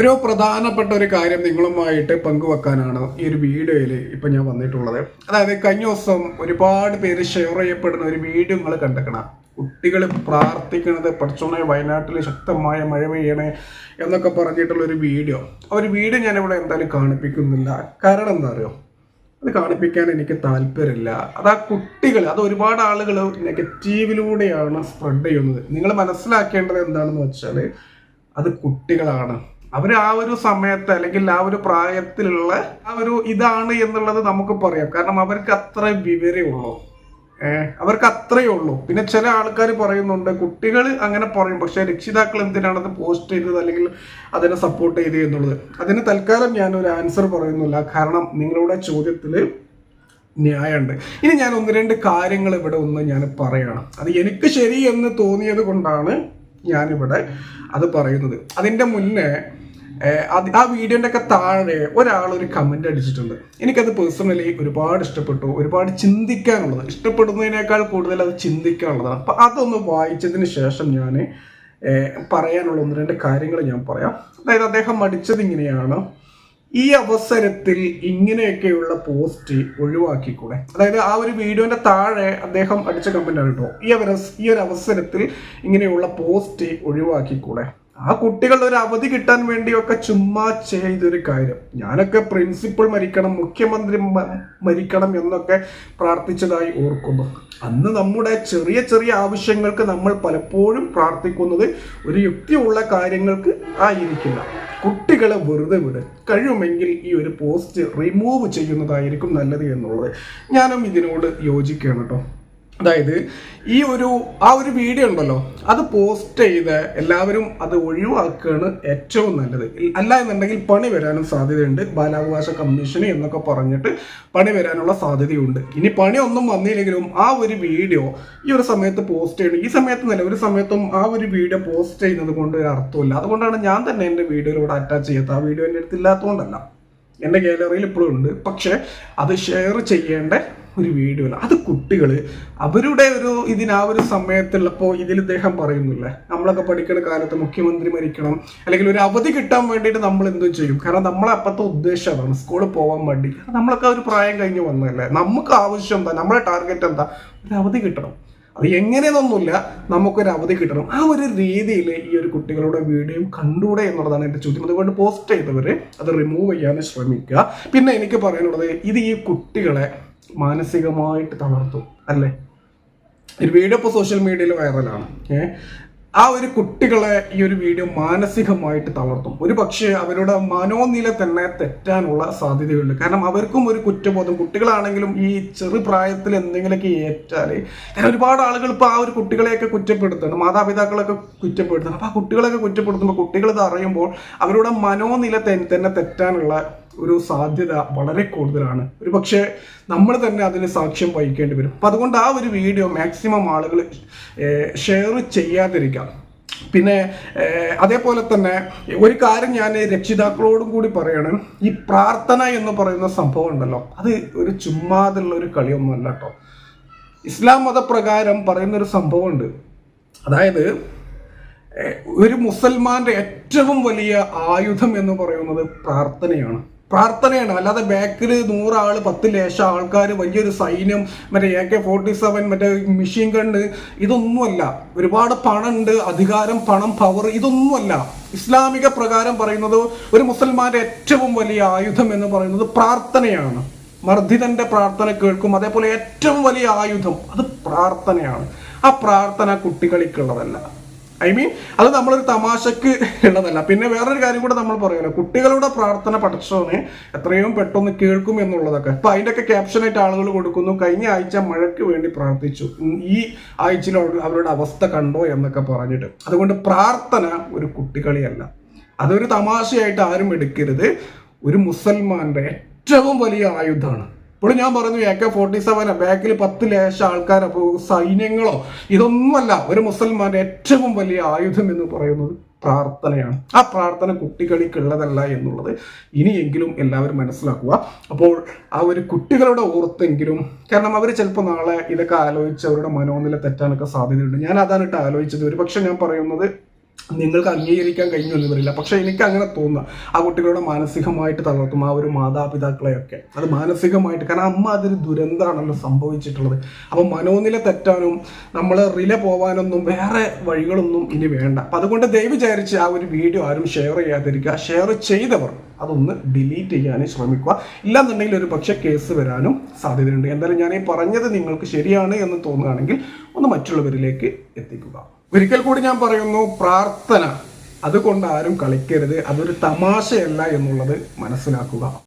ഒരു പ്രധാനപ്പെട്ട ഒരു കാര്യം നിങ്ങളുമായിട്ട് പങ്കുവെക്കാനാണ് ഈ ഒരു വീഡിയോയിൽ ഇപ്പൊ ഞാൻ വന്നിട്ടുള്ളത്. അതായത് കഴിഞ്ഞ ദിവസം ഒരുപാട് പേര് ഷെയർ ചെയ്യപ്പെടുന്ന ഒരു വീഡിയോ നിങ്ങൾ കണ്ടെക്കണം കുട്ടികൾ പ്രാർത്ഥിക്കുന്നത് പഠിച്ചോണേ വയനാട്ടിൽ ശക്തമായ മഴ പെയ്യണേ എന്നൊക്കെ പറഞ്ഞിട്ടുള്ള ഒരു വീഡിയോ. ആ ഒരു വീഡിയോ ഞാനിവിടെ എന്തായാലും കാണിപ്പിക്കുന്നില്ല. കാരണം എന്താ അറിയോ? അത് കാണിപ്പിക്കാൻ എനിക്ക് താല്പര്യമില്ല. അത് ആ കുട്ടികൾ അത് ഒരുപാട് ആളുകൾ നെഗറ്റീവിലൂടെയാണ് സ്പ്രെഡ് ചെയ്യുന്നത്. നിങ്ങൾ മനസ്സിലാക്കേണ്ടത് എന്താണെന്ന് വെച്ചാൽ അത് കുട്ടികളാണ്. അവർ ആ ഒരു സമയത്ത് അല്ലെങ്കിൽ ആ ഒരു പ്രായത്തിലുള്ള ആ ഒരു ഇതാണ് എന്നുള്ളത് നമുക്ക് പറയാം. കാരണം അവർക്ക് അത്ര വിവരമുള്ളൂ അവർക്ക് അത്രയേ ഉള്ളൂ. പിന്നെ ചില ആൾക്കാർ പറയുന്നുണ്ട് കുട്ടികൾ അങ്ങനെ പറയും. പക്ഷേ രക്ഷിതാക്കൾ എന്തിനാണത് പോസ്റ്റ് ചെയ്തത് അല്ലെങ്കിൽ അതിനെ സപ്പോർട്ട് ചെയ്തത് എന്നുള്ളത്? അതിന് തൽക്കാലം ഞാൻ ഒരു ആൻസർ പറയുന്നില്ല. കാരണം നിങ്ങളുടെ ചോദ്യത്തിൽ ന്യായമുണ്ട്. ഇനി ഞാൻ ഒന്ന് രണ്ട് കാര്യങ്ങൾ ഇവിടെ ഒന്ന് ഞാൻ പറയണം. അത് എനിക്ക് ശരി എന്ന് തോന്നിയത് കൊണ്ടാണ് ഞാനിവിടെ അത് പറയുന്നത്. അതിന്റെ മുന്നേ ആ വീഡിയോന്റെ ഒക്കെ താഴെ ഒരാൾ ഒരു കമന്റ് അടിച്ചിട്ടുണ്ട്. എനിക്കത് പേഴ്സണലി ഒരുപാട് ഇഷ്ടപ്പെട്ടു. ഒരുപാട് ചിന്തിക്കാനുള്ളത്. ഇഷ്ടപ്പെടുന്നതിനേക്കാൾ കൂടുതൽ അത് ചിന്തിക്കാനുള്ളതാണ്. അപ്പം അതൊന്ന് വായിച്ചതിന് ശേഷം ഞാൻ പറയാനുള്ള ഒന്ന് രണ്ട് കാര്യങ്ങൾ ഞാൻ പറയാം. അതായത് അദ്ദേഹം അടിച്ചത് ഇങ്ങനെയാണ്. ഈ അവസരത്തിൽ ഇങ്ങനെയൊക്കെയുള്ള പോസ്റ്റ് ഒഴിവാക്കിക്കൂടെ? അതായത് ആ ഒരു വീഡിയോന്റെ താഴെ അദ്ദേഹം അടിച്ച കമന്റ് ആണ് കേട്ടോ. ഈ അവസ ഈ ഒരു അവസരത്തിൽ ഇങ്ങനെയുള്ള പോസ്റ്റ് ഒഴിവാക്കിക്കൂടെ? ആ കുട്ടികളുടെ ഒരു അവധി കിട്ടാൻ വേണ്ടിയൊക്കെ ചുമ്മാ ചെയ്തൊരു കാര്യം. ഞാനൊക്കെ പ്രിൻസിപ്പൾ മരിക്കണം മുഖ്യമന്ത്രി മരിക്കണം എന്നൊക്കെ പ്രാർത്ഥിച്ചതായി ഓർക്കുന്നു. അന്ന് നമ്മുടെ ചെറിയ ചെറിയ ആവശ്യങ്ങൾക്ക് നമ്മൾ പലപ്പോഴും പ്രാർത്ഥിക്കുന്നത് ഒരു യുക്തിയുള്ള കാര്യങ്ങൾക്ക് ആയിരിക്കില്ല. കുട്ടികളെ വെറുതെ വിട്. കഴിയുമെങ്കിൽ ഈ ഒരു പോസ്റ്റ് റിമൂവ് ചെയ്യുന്നതായിരിക്കും നല്ലത് എന്നുള്ളത്. ഞാനും ഇതിനോട് യോജിക്കുകയാണ് കേട്ടോ. അതായത് ഈ ഒരു ആ ഒരു വീഡിയോ ഉണ്ടല്ലോ അത് പോസ്റ്റ് ചെയ്ത് എല്ലാവരും അത് ഒഴിവാക്കുകയാണ് ഏറ്റവും നല്ലത്. അല്ല എന്നുണ്ടെങ്കിൽ പണി വരാനും സാധ്യതയുണ്ട്. ബാലാവകാശ കമ്മീഷന് എന്നൊക്കെ പറഞ്ഞിട്ട് പണി വരാനുള്ള സാധ്യതയുണ്ട്. ഇനി പണിയൊന്നും വന്നില്ലെങ്കിലും ആ ഒരു വീഡിയോ ഈ ഒരു സമയത്ത് പോസ്റ്റ് ചെയ്യണം. ഈ സമയത്ത് നല്ല ഒരു സമയത്തും ആ ഒരു വീഡിയോ പോസ്റ്റ് ചെയ്യുന്നത് കൊണ്ട് അർത്ഥമില്ല അതുകൊണ്ടാണ് ഞാൻ തന്നെ എന്റെ വീഡിയോയിലൂടെ അറ്റാച്ച് ചെയ്യാത്ത ആ വീഡിയോ എന്റെ അടുത്തില്ലാത്തതുകൊണ്ടല്ല എന്റെ ഗാലറിയിൽ ഇപ്പോഴും ഉണ്ട്. പക്ഷേ അത് ഷെയർ ചെയ്യേണ്ട ഒരു വീഡിയോ അത് കുട്ടികൾ അവരുടെ ഒരു ഇതിന് ആ ഒരു സമയത്തുള്ളപ്പോൾ ഇതിൽ ഇദ്ദേഹം പറയുന്നില്ലേ. നമ്മളൊക്കെ പഠിക്കുന്ന കാലത്ത് മുഖ്യമന്ത്രി മരിക്കണം അല്ലെങ്കിൽ ഒരു അവധി കിട്ടാൻ വേണ്ടിയിട്ട് നമ്മൾ എന്തോ ചെയ്യും. കാരണം നമ്മളെ അപ്പത്തെ ഉദ്ദേശം അതാണ്. സ്കൂളിൽ പോകാൻ വേണ്ടി. നമ്മളൊക്കെ ഒരു പ്രായം കഴിഞ്ഞ് വന്നതല്ലേ? നമുക്ക് ആവശ്യം എന്താ? നമ്മളെ ടാർഗറ്റ് എന്താ? ഒരു അവധി കിട്ടണം. അത് എങ്ങനെയെന്നൊന്നുമില്ല. നമുക്കൊരു അവധി കിട്ടണം. ആ ഒരു രീതിയിൽ ഈ ഒരു കുട്ടികളുടെ വീഡിയോ കണ്ടൂടെ എന്നുള്ളതാണ് എന്റെ ചോദ്യം. അതുകൊണ്ട് പോസ്റ്റ് ചെയ്തവർ അത് റിമൂവ് ചെയ്യാൻ ശ്രമിക്കുക. പിന്നെ എനിക്ക് പറയാനുള്ളത് ഇത് ഈ കുട്ടികളെ മാനസികമായിട്ട് തളർത്തും അല്ലേ? ഒരു വീഡിയോ ഇപ്പോൾ സോഷ്യൽ മീഡിയയിൽ വൈറലാണ് ഏ? ആ ഒരു കുട്ടികളെ ഈ ഒരു വീഡിയോ മാനസികമായിട്ട് തളർത്തും. ഒരു പക്ഷേ അവരുടെ മനോനില തന്നെ തെറ്റാനുള്ള സാധ്യതയുണ്ട്. കാരണം അവർക്കും ഒരു കുറ്റബോധം. കുട്ടികളാണെങ്കിലും ഈ ചെറുപ്രായത്തിൽ എന്തെങ്കിലുമൊക്കെ ഏറ്റാൽ കാരണം ഒരുപാട് ആളുകൾ ഇപ്പോൾ ആ ഒരു കുട്ടികളെയൊക്കെ കുറ്റപ്പെടുത്തണം മാതാപിതാക്കളൊക്കെ കുറ്റപ്പെടുത്തണം അപ്പോൾ ആ കുട്ടികളെയൊക്കെ കുറ്റപ്പെടുത്തുമ്പോൾ കുട്ടികൾ ഇത് അറിയുമ്പോൾ അവരുടെ മനോനില തന്നെ തെറ്റാനുള്ള ഒരു സാധ്യത വളരെ കൂടുതലാണ്. ഒരു പക്ഷേ നമ്മൾ തന്നെ അതിന് സാക്ഷ്യം വഹിക്കേണ്ടി വരും. അപ്പം അതുകൊണ്ട് ആ ഒരു വീഡിയോ മാക്സിമം ആളുകൾ ഷെയർ ചെയ്യാതിരിക്കാം. പിന്നെ അതേപോലെ തന്നെ ഒരു കാര്യം ഞാൻ രക്ഷിതാക്കളോടും കൂടി പറയണം. ഈ പ്രാർത്ഥന എന്ന് പറയുന്ന സംഭവം ഉണ്ടല്ലോ അത് ഒരു ചുമ്മാതുള്ള ഒരു കളിയൊന്നുമല്ല കേട്ടോ. ഇസ്ലാം മതപ്രകാരം പറയുന്നൊരു സംഭവമുണ്ട്. അതായത് ഒരു മുസൽമാന്റെ ഏറ്റവും വലിയ ആയുധം എന്ന് പറയുന്നത് പ്രാർത്ഥനയാണ്. പ്രാർത്ഥനയാണ്. അല്ലാതെ ബാക്കിൽ നൂറാൾ പത്ത് ലേശം ആൾക്കാർ വലിയൊരു സൈന്യം മറ്റേ എ കെ ഫോർട്ടി സെവൻ മറ്റേ മെഷീൻ ഗണ്ണ് ഇതൊന്നുമല്ല. ഒരുപാട് പണമുണ്ട് അധികാരം പണം പവർ ഇതൊന്നുമല്ല. ഇസ്ലാമിക പ്രകാരം പറയുന്നത് ഒരു മുസൽമാന്റെ ഏറ്റവും വലിയ ആയുധം എന്ന് പറയുന്നത് പ്രാർത്ഥനയാണ്. മർദ്ദിതന്റെ പ്രാർത്ഥന കേൾക്കും അതേപോലെ ഏറ്റവും വലിയ ആയുധം അത് പ്രാർത്ഥനയാണ്. ആ പ്രാർത്ഥന കുട്ടികളിക്കുള്ളതല്ല ഐ മീൻ അത് നമ്മളൊരു തമാശക്ക് ഉള്ളതല്ല പിന്നെ വേറൊരു കാര്യം കൂടെ നമ്മൾ പറയുമല്ലോ. കുട്ടികളുടെ പ്രാർത്ഥന പഠിച്ചോനെ എത്രയും പെട്ടെന്ന് കേൾക്കും എന്നുള്ളതൊക്കെ. അപ്പൊ അതിന്റെയൊക്കെ ക്യാപ്ഷനായിട്ട് ആളുകൾ കൊടുക്കുന്നു. കഴിഞ്ഞ ആഴ്ച മഴയ്ക്ക് വേണ്ടി പ്രാർത്ഥിച്ചു. ഈ ആഴ്ചയിൽ അവരുടെ അവസ്ഥ കണ്ടോ എന്നൊക്കെ പറഞ്ഞിട്ട്. അതുകൊണ്ട് പ്രാർത്ഥന ഒരു കുട്ടികളിയല്ല. അതൊരു തമാശയായിട്ട് ആരും എടുക്കരുത്. ഒരു മുസൽമാന്റെ ഏറ്റവും വലിയ ആയുധമാണ്. ഇപ്പോൾ ഞാൻ പറഞ്ഞു എ കെ ഫോർട്ടി സെവൻ ബാക്കിൽ പത്ത് ലേശ അപ്പോൾ സൈന്യങ്ങളോ ഇതൊന്നുമല്ല ഒരു മുസൽമാന്റെ ഏറ്റവും വലിയ ആയുധം എന്ന് പറയുന്നത് പ്രാർത്ഥനയാണ്. ആ പ്രാർത്ഥന കുട്ടികളിക്കുള്ളതല്ല എന്നുള്ളത് ഇനിയെങ്കിലും എല്ലാവരും മനസ്സിലാക്കുക. അപ്പോൾ ആ ഒരു കുട്ടികളുടെ ഓർത്തെങ്കിലും കാരണം അവർ ചിലപ്പോൾ നാളെ ഇതൊക്കെ ആലോചിച്ച് അവരുടെ മനോനില തെറ്റാനൊക്കെ സാധ്യതയുണ്ട്. ഞാൻ അതാണ് ആലോചിച്ചത്. ഒരു പക്ഷെ ഞാൻ പറയുന്നത് നിങ്ങൾക്ക് അംഗീകരിക്കാൻ കഴിഞ്ഞു എന്ന് വരില്ല പക്ഷെ എനിക്ക് അങ്ങനെ തോന്നുക ആ കുട്ടികളുടെ മാനസികമായിട്ട് തളർത്തും. ആ ഒരു മാതാപിതാക്കളെയൊക്കെ. അത് മാനസികമായിട്ട് കാരണം അമ്മ അതൊരു ദുരന്തമാണല്ലോ സംഭവിച്ചിട്ടുള്ളത്. അപ്പം മനോനില തെറ്റാനും നമ്മൾ റില പോവാനൊന്നും വേറെ വഴികളൊന്നും ഇനി വേണ്ട. അപ്പം അതുകൊണ്ട് ദയവ് വിചാരിച്ച് ആ ഒരു വീഡിയോ ആരും ഷെയർ ചെയ്യാതിരിക്കുക. ഷെയർ ചെയ്തവർ അതൊന്ന് ഡിലീറ്റ് ചെയ്യാനും ശ്രമിക്കുക. ഇല്ലാന്നുണ്ടെങ്കിൽ ഒരു പക്ഷേ കേസ് വരാനും സാധ്യതയുണ്ട്. എന്തായാലും ഞാൻ ഈ പറഞ്ഞത് നിങ്ങൾക്ക് ശരിയാണ് എന്ന് തോന്നുകയാണെങ്കിൽ ഒന്ന് മറ്റുള്ളവരിലേക്ക് എത്തിക്കുക. ഒരിക്കൽ കൂടി ഞാൻ പറയുന്നു പ്രാർത്ഥന അതുകൊണ്ട് ആരും കളിക്കരുത്. അതൊരു തമാശയല്ല എന്നുള്ളത് മനസ്സിലാക്കുക.